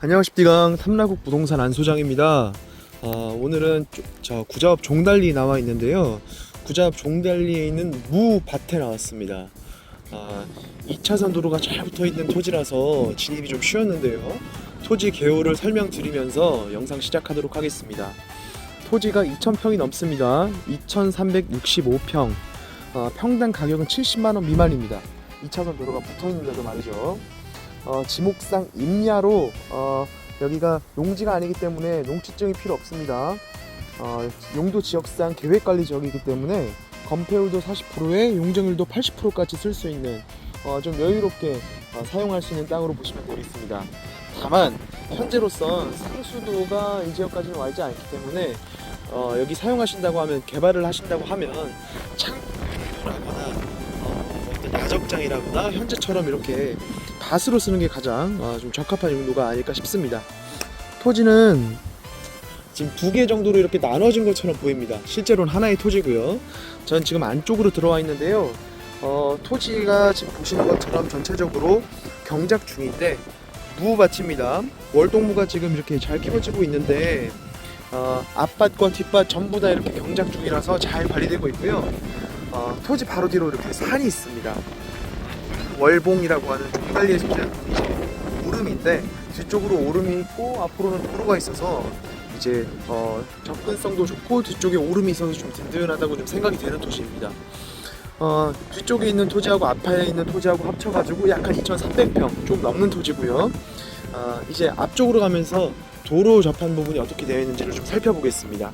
안녕하십니까 탐라국 부동산 안 소장입니다. 어, 오늘은 조- 저 구자읍 종달리 나와 있는데요. 구자읍 종달리에 있는 무밭에 나왔습니다. 아, 2차선 도로가 잘 붙어 있는 토지라서 진입이 좀 쉬웠는데요. 토지 개요를 설명드리면서 영상 시작하도록 하겠습니다. 토지가 2,000평이 넘습니다. 2,365평. 어, 평당 가격은 70만 원 미만입니다. 2차선 도로가 붙어 있는데도 말이죠. 어, 지목상 임야로 어, 여기가 농지가 아니기 때문에 농지증이 필요 없습니다. 어, 용도 지역상 계획관리 지역이기 때문에 건폐율도 40%에 용적률도 80%까지 쓸 수 있는 어, 좀 여유롭게 어, 사용할 수 있는 땅으로 보시면 되겠습니다. 다만 현재로선 상수도가 이 지역까지는 와 있지 않기 때문에 어, 여기 사용하신다고 하면 개발을 하신다고 하면 창고라거나 어, 어떤 야적장이라거나 현재처럼 이렇게 밭으로 쓰는 게 가장 어, 좀 적합한 용도가 아닐까 싶습니다. 토지는 지금 두 개 정도로 이렇게 나눠진 것처럼 보입니다. 실제로는 하나의 토지고요. 전 지금 안쪽으로 들어와 있는데요. 어, 토지가 지금 보시는 것처럼 전체적으로 경작 중인데 무밭입니다. 월동무가 지금 이렇게 잘 키워지고 있는데 어, 앞밭과 뒷밭 전부 다 이렇게 경작 중이라서 잘 관리되고 있고요. 어, 토지 바로 뒤로 이렇게 산이 있습니다. 월봉이라고 하는 속하는 이제 오름인데 뒤쪽으로 오름이 있고 앞으로는 도로가 있어서 이제 어, 접근성도 좋고 뒤쪽에 오름이 있어서 좀 든든하다고 좀 생각이 되는 도시입니다. 어, 뒤쪽에 있는 토지하고 앞에 있는 토지하고 합쳐가지고 약간 2,300평 좀 넘는 토지고요. 어, 이제 앞쪽으로 가면서 도로 접한 부분이 어떻게 되어 있는지를 좀 살펴보겠습니다.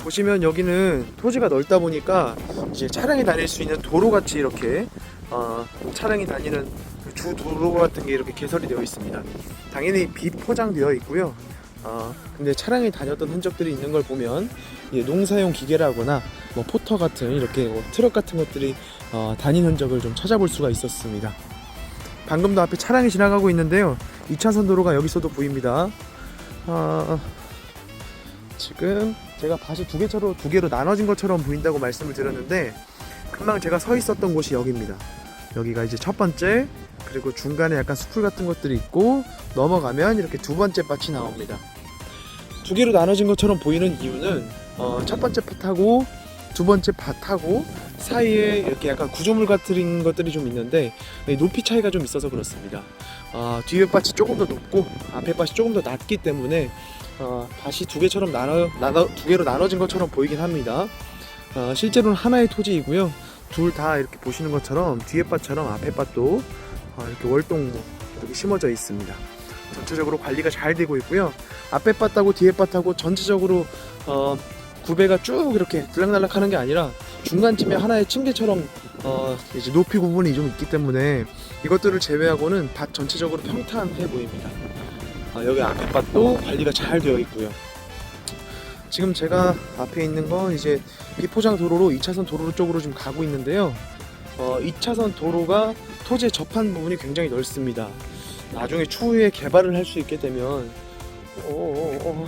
보시면 여기는 토지가 넓다 보니까 이제 차량이 다닐 수 있는 도로 같이 이렇게 어, 차량이 다니는 그 주 도로 같은 게 이렇게 개설이 되어 있습니다. 당연히 비포장되어 있고요. 어, 근데 차량이 다녔던 흔적들이 있는 걸 보면 농사용 기계라거나 뭐 포터 같은 이렇게 뭐 트럭 같은 것들이 어, 다닌 흔적을 좀 찾아볼 수가 있었습니다. 방금도 앞에 차량이 지나가고 있는데요. 2차선 도로가 여기서도 보입니다. 어, 지금 제가 밭이 두 개처럼 두 개로 나눠진 것처럼 보인다고 말씀을 드렸는데 금방 제가 서 있었던 곳이 여기입니다. 여기가 이제 첫 번째 그리고 중간에 약간 수풀 같은 것들이 있고 넘어가면 이렇게 두 번째 밭이 나옵니다. 두 개로 나눠진 것처럼 보이는 이유는 어, 첫 번째 밭하고 두 번째 밭하고 사이에 이렇게 약간 구조물 같은 것들이 좀 있는데 이 높이 차이가 좀 있어서 그렇습니다. 어, 뒤에 밭이 조금 더 높고 앞에 밭이 조금 더 낮기 때문에 어, 밭이 두 개처럼 나눠, 나눠 두 개로 나눠진 것처럼 보이긴 합니다. 어, 실제로는 하나의 토지이고요. 둘 다 이렇게 보시는 것처럼 뒤에 밭처럼 앞에 밭도 어, 이렇게 월동 이렇게 심어져 있습니다. 전체적으로 관리가 잘 되고 있고요. 앞에 밭하고 뒤에 밭하고 전체적으로 어, 구배가 쭉 이렇게 들락날락 하는 게 아니라 중간쯤에 하나의 층계처럼 어, 이제 높이 구분이 좀 있기 때문에 이것들을 제외하고는 밭 전체적으로 평탄해 보입니다. 아, 여기 앞에 밭도 관리가 잘 되어 있고요. 지금 제가 앞에 있는 건 이제 비포장 도로로 2차선 도로 쪽으로 좀 가고 있는데요. 어, 2차선 도로가 토지에 접한 부분이 굉장히 넓습니다. 나중에 추후에 개발을 할 수 있게 되면 어, 어, 어,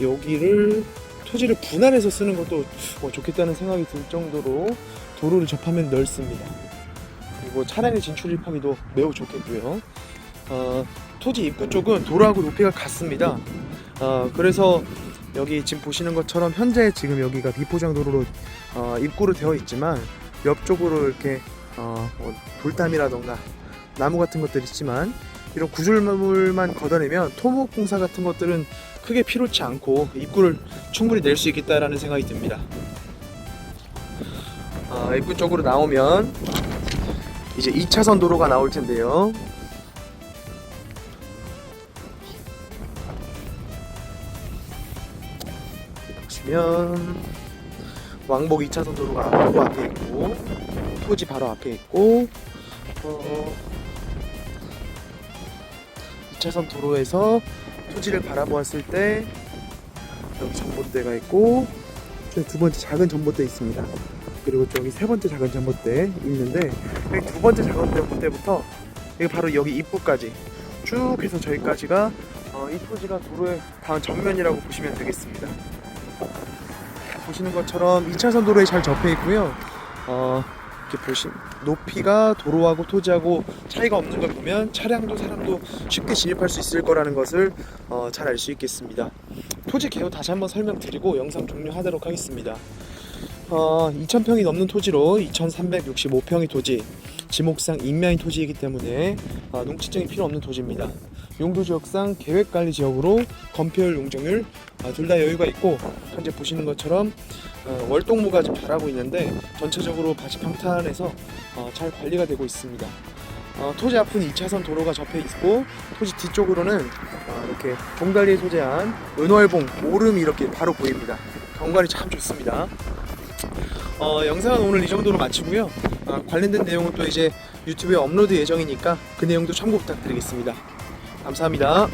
여기를 토지를 분할해서 쓰는 것도 어, 좋겠다는 생각이 들 정도로 도로를 접하면 넓습니다. 그리고 차량의 진출 입하기도 매우 좋겠고요. 어, 토지 입구 쪽은 도로하고 높이가 같습니다. 어, 그래서 여기 지금 보시는 것처럼 현재 지금 여기가 비포장 도로로 어, 입구로 되어 있지만 옆쪽으로 이렇게 어, 뭐 돌담이라던가 나무 같은 것들 있지만 이런 구조물만 걷어내면 토목 공사 같은 것들은 크게 필요치 않고 입구를 충분히 낼 수 있겠다라는 생각이 듭니다. 어, 입구 쪽으로 나오면 이제 2차선 도로가 나올 텐데요. 보시면 왕복 2차선 도로가 바로 앞에 있고 토지 바로 앞에 있고 어, 2차선 도로에서 토지를 바라보았을 때 여기 전봇대가 있고 저기 두 번째 작은 전봇대 있습니다. 그리고 저기 세 번째 작은 전봇대 있는데 여기 두 번째 작은 전봇대부터 여기 바로 여기 입구까지 쭉 해서 저기까지가 어, 이 토지가 도로의 다 전면이라고 보시면 되겠습니다. 보시는 것처럼 2차선 도로에 잘 접해 있고요. 어, 이렇게 보시 높이가 도로하고 토지하고 차이가 없는 걸 보면 차량도 사람도 쉽게 진입할 수 있을 거라는 것을 어, 잘 알 수 있겠습니다. 토지 개요 다시 한번 설명드리고 영상 종료하도록 하겠습니다. 어, 2,000평이 넘는 토지로 2,365평의 토지, 지목상 임야인 토지이기 때문에 어, 농지증이 필요 없는 토지입니다. 용도 지역상 계획 관리 지역으로 건폐율, 용적률 어, 둘다 여유가 있고 현재 보시는 것처럼 어, 월동무가 좀 자라고 있는데 전체적으로 밭이 평탄해서 어, 잘 관리가 되고 있습니다. 어, 토지 앞은 2차선 도로가 접해 있고 토지 뒤쪽으로는 어, 이렇게 봉다리에 소재한 은월봉 오름이 이렇게 바로 보입니다. 경관이 참 좋습니다. 어, 영상은 오늘 이 정도로 마치고요. 어, 관련된 내용은 또 이제 유튜브에 업로드 예정이니까 그 내용도 참고 부탁드리겠습니다. 감사합니다.